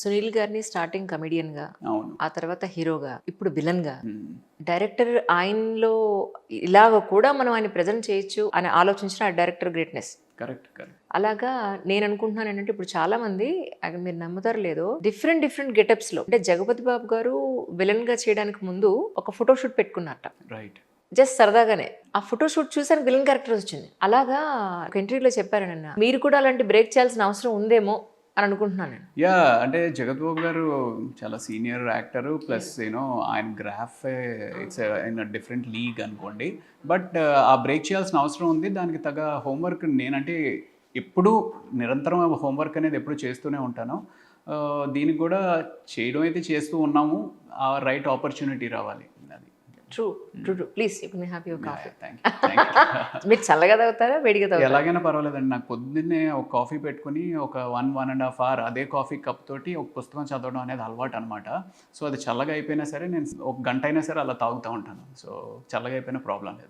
సునీల్ గారిని స్టార్టింగ్ కమెడియన్గా ఆ తర్వాత హీరోగా ఇప్పుడు విలన్గా. డైరెక్టర్ ఆయనలో ఇలాగ కూడా మనం ఆయన ప్రజెంట్ చేయొచ్చు అని ఆలోచించిన ఆ డైరెక్టర్ గ్రేట్నెస్ కరెక్ట్ కరెక్ట్ అలాగా నేను అనుకుంటున్నాను ఏంటంటే ఇప్పుడు చాలా మంది మీరు నమ్ముతారు లేదో డిఫరెంట్ డిఫరెంట్ గెటప్స్లో అంటే జగపతి బాబు గారు విలన్గా చేయడానికి ముందు ఒక ఫోటో షూట్ పెట్టుకున్నట్ట. రైట్ జస్ట్ సరదాగానే. ఆ ఫోటో షూట్ చూసాను విలన్ క్యారెక్టర్ వచ్చింది. అలాగా ఒక ఇంటర్వ్యూలో చెప్పారు నన్ను. మీరు కూడా అలాంటి బ్రేక్ చేయాల్సిన అవసరం ఉందేమో అని అనుకుంటున్నాను నేను. యా అంటే జగత్ బాబు గారు చాలా senior actor plus you know ఆయన graph it's in different league అనుకోండి. బట్ ఆ బ్రేక్ చేయాల్సిన అవసరం ఉంది. దానికి తగ్గ హోంవర్క్ నేనంటే ఎప్పుడు నిరంతరం హోంవర్క్ అనేది ఎప్పుడు చేస్తూనే ఉంటాను. ఆ, దీనికి కూడా చేయడం అయితే చేస్తూ ఉన్నాము. ఆ రైట్ ఆపర్చునిటీ రావాలి. ట్రూ ట్రూ ట్రూ ప్లీజ్ ఇప్పుడు హ్యావ్ యువర్ కాఫీ మీరు చల్లగా తాగుతారా వేడిగా తాగుతారా? ఎలాగైనా పర్వాలేదండి. నాకు పొద్దున్నే ఒక కాఫీ పెట్టుకుని ఒక one one and half hour అదే కాఫీ కప్ తోటి ఒక పుస్తకం చదవడం అనేది అలవాటు అనమాట సో అది చల్లగా అయిపోయినా సరే నేను ఒక గంట అయినా సరే అలా తాగుతూ ఉంటాను. సో చల్లగా అయిపోయినా ప్రాబ్లం లేదు.